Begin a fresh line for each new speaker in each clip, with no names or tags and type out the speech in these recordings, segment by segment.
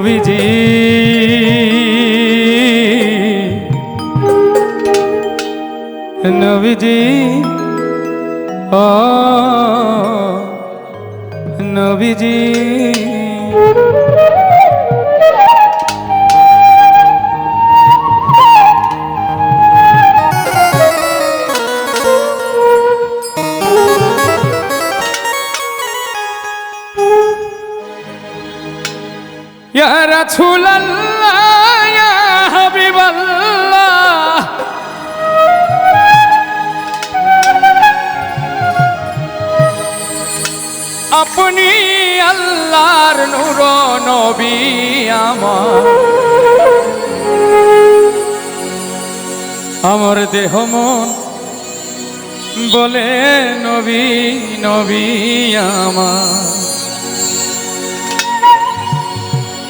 নবীজি নবীজি ও নবীজি রাসূলুল্লাহ আপনি আল্লাহর নূর নবী আমার। আমার দেহ মন বলে নবী নবী আমার।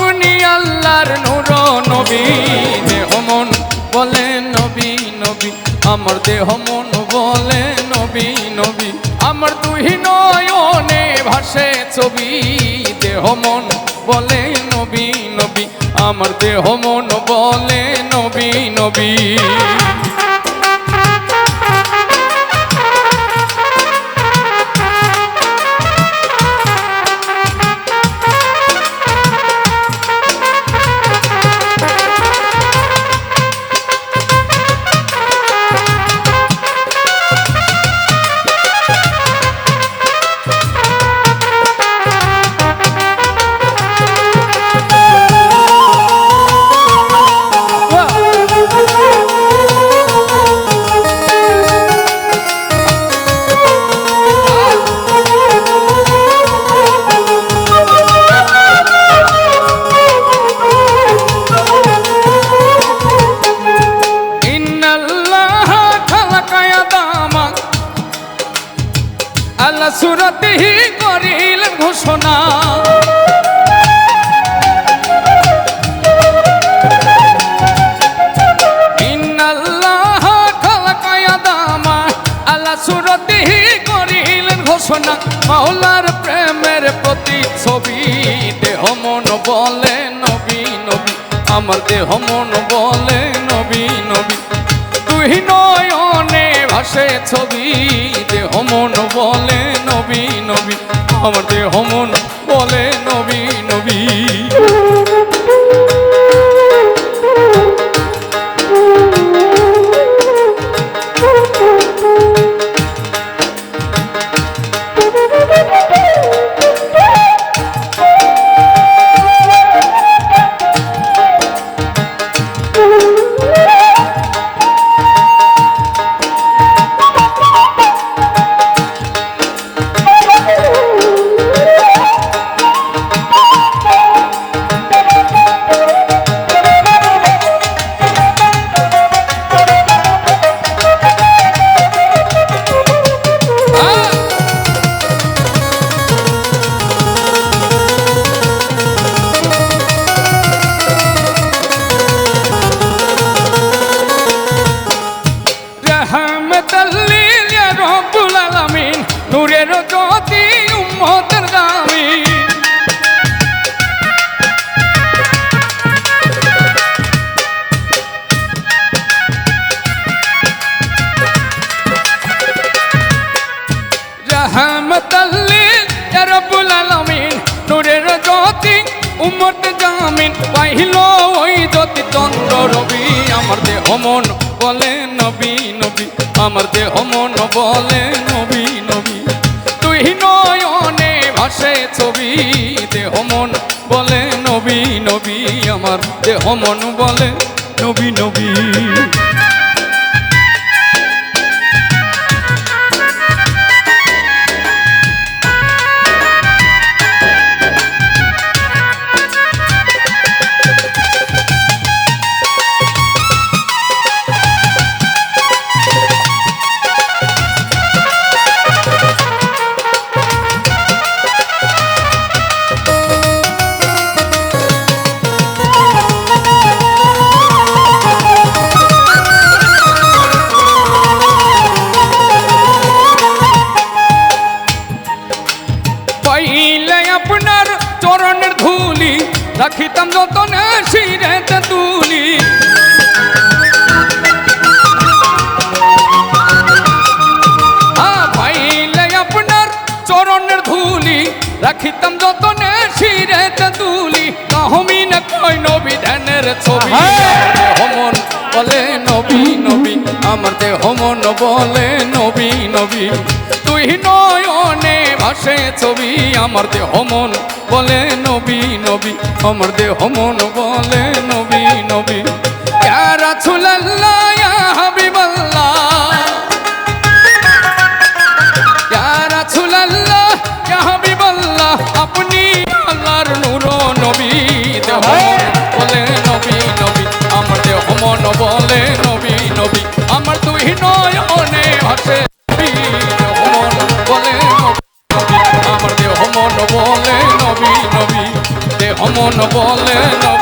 আপনি আল্লাহর নূর নবী, দেহ মন বলে নবী নবী। আমার দেহ মন বলে নবী নবী। আমার দুই নয়নে ভাসে ছবি, দেহ মন বলে নবী নবী। আমার দেহ মন বলে নবী নবী। আল্লাহ সুরতিহি করিলেন ঘোষণা। আদামা করিলেন ঘোষণা। মাওলার প্রেমের প্রতি ছবি, দেহ মন বলে নবী নবী। আমার দেহ মন বলে নবী নবী। তুই নয়নে ভাসে ছবি দেহ মন বলে নবী নবী। আমার দেহ মন বলে নবী নবী। উম্মত জামিন পাইল ওই জ্যোতি চন্দ্র রবি। আমার দেহ মন বলে নবী নবী। আমার দেহ মন বলে নবী নবী। তুই নয়নে ভাসে ছবি। দেহ মন বলে নবী নবী। আমার দেহ মন বলে নবী নবী। চরণের ধুলি রাখিতাম যতনে শিরেতে তুলি। পাইলে আপনার চরণের ধুলি রাখিতাম যতনে শিরেতে তুলি। কাহমি না কই নবী ধ্যানের ছবি। হমন বলে নবী নবী। আমার দেহ মন বলে নবী নবী। দুই নয়নে ভাসে ছবি, আমার দেহ মন বলে নবী নবী। আমার দেহ মন বলে নবী নবী। রাসুলাল্লাহ ইয়া হাবিবাল্লাহ। ইয়া রাসুলাল্লাহ ইয়া হাবিবাল্লাহ। আপনি আল্লাহর নূর দেহ বলে নবী নবী। আমার দেহ মন বলে নবী নবী। আমার তুই নয় অনে ভাসে মন বলে না